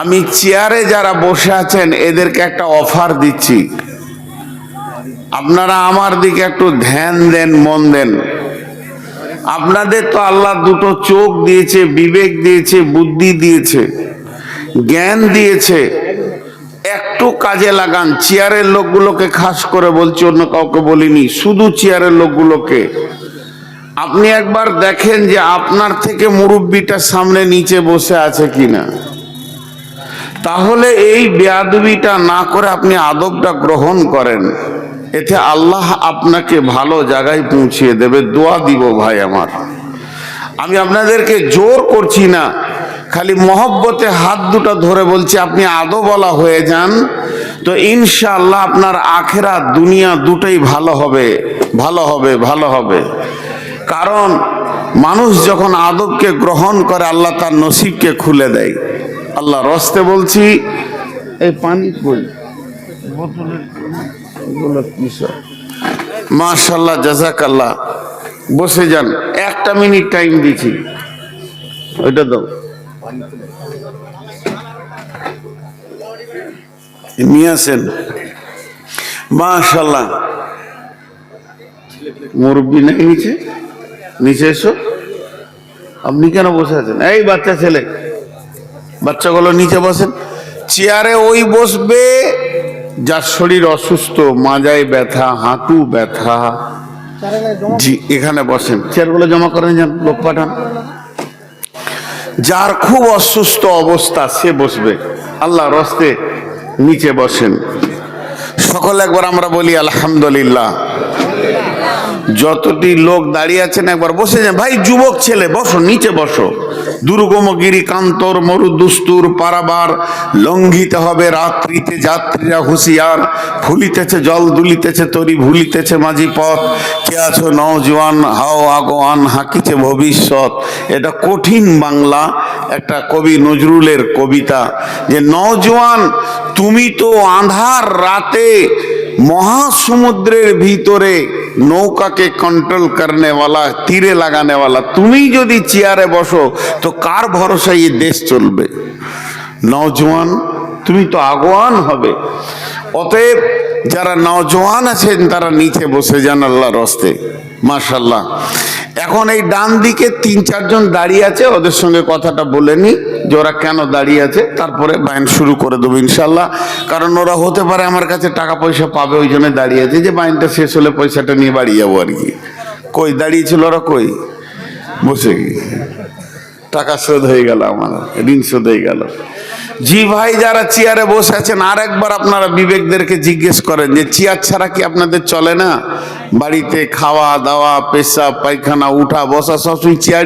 আমি চেয়ারে যারা বসে আছেন, এদেরকে একটা অফার দিচ্ছি। আপনারা আমার দিকে একটু ধ্যান দেন, মন দেন। আপনাদের তো আল্লাহ দুটো চোখ দিয়েছে, বিবেক দিয়েছে, বুদ্ধি দিয়েছে, জ্ঞান দিয়েছে। একটু কাজে লাগান, চেয়ারের লোকগুলোকে খাস করে বলছি, অন্য কাউকে বলিনি, শুধু চেয়ারের লোকগুলোকে। আপনি একবার দেখেন যে আপনার থেকে মুরব্বিটা সামনে নিচে বসে আছে কিনা। তাহলে এই বেয়াদবিটা না করে আপনি আদবটা গ্রহণ করেন। এতে আল্লাহ আপনাকে ভালো জায়গায় পৌঁছিয়ে দেবে। দোয়া দিব ভাই আমার। আমি আপনাদেরকে জোর করছি না। খালি মহব্বতে হাত দুটো ধরে বলছি, আপনি আদো বলা হয়ে যান। তো ইনশাআল্লাহ আপনার আখেরা দুনিয়া দুটোই ভালো হবে। ভালো হবে ভালো হবে। কারণ মানুষ যখন আদবকে গ্রহণ করে, আল্লাহ তার নসিবকে খুলে দেয়। আল্লাহ রস্তে বলছি এই পানি কই? মাশাল্লাহ জাজাকাল্লাহ বসে যান একটা মিনিট টাইম দিচ্ছি। ওইটা দাও। নিয়ে আসেন। মাশাল্লাহ মুরব্বী নাই নিচে? নিচে এসো। আপনি কেন বসে আছেন? এই বাচ্চা ছেলে। বাচ্চাগুলো নিচে বসেন। চেয়ারে ওই বসবে, যার শরীর অসুস্থ, মাজায় ব্যথা, হাঁটু ব্যথা। জি, এখানে বসেন। চেয়ারগুলো জমা করেন যান লোক পাঠান। যার খুব অসুস্থ অবস্থা, সে বসবে। আল্লাহ রস্তে নিচে বসেন। সকলে একবার আমরা বলি, আলহামদুলিল্লাহ। যতটি লোক দাঁড়িয়ে আছেন একবার বসে যান। ভাই, যুবক ছেলে, বসো, নিচে বসো। দুর্গম গিরি কান্তর মরু দুস্তুর পারাবার, লঙ্ঘিতে হবে রাত্রিতে যাত্রীরা হুঁশিয়ার। ফুলিতেছে জল, দুলিতেছে তরি, ভুলিতেছে মাঝি পথ। কে আছো নওজোয়ান, হাও আগোয়ান, হাঁকিছে ভবিষ্যৎ। এটা কঠিন বাংলা, একটা কবি নজরুলের কবিতা যে, নওজোয়ান, তুমি তো আধার রাতে মহাসমুদ্রের ভিতরে নৌকাকে কন্ট্রোল করনে वाला তীরে লাগানে वाला তুমি যদি চেয়ারে বসো তো কার ভরসায় এই দেশ চলবে নওজোয়ান তুমি তো আগোয়ান হবে অতএব যারা নওজোয়ান আছেন, তারা নিচে বসে যান আল্লাহর রস্তে মাশাল্লাহ এখন এই ডান দিকে তিন, চারজন দাঁড়িয়ে আছে, ওদের সঙ্গে কথাটা বলে নি যে ওরা কেন দাঁড়িয়ে আছে, তারপরে বায়ন শুরু করে দেবো ইনশাল্লাহ কারণ ওরা হতে পারে আমার কাছে টাকা পয়সা পাবে, ওই জন্য দাঁড়িয়ে আছে। যে বায়নটা শেষ হলে পয়সাটা নিয়ে বাড়ি যাব আর কি। কই, দাঁড়িয়েছিল ওরা কই? বসে টাকা শোধ হয়ে গেল আমার, ঋণ শোধ হয়ে গেল। জি ভাই, যারা চেয়ারে বসে আছেন আর একবার আপনারা বিবেকদেরকে জিজ্ঞেস করেন যে চেয়ার ছাড়া কি আপনাদের চলে না? বাড়িতে খাওয়া দাওয়া পেশা পায়খানা উঠা বসা সবসময় চেয়ারই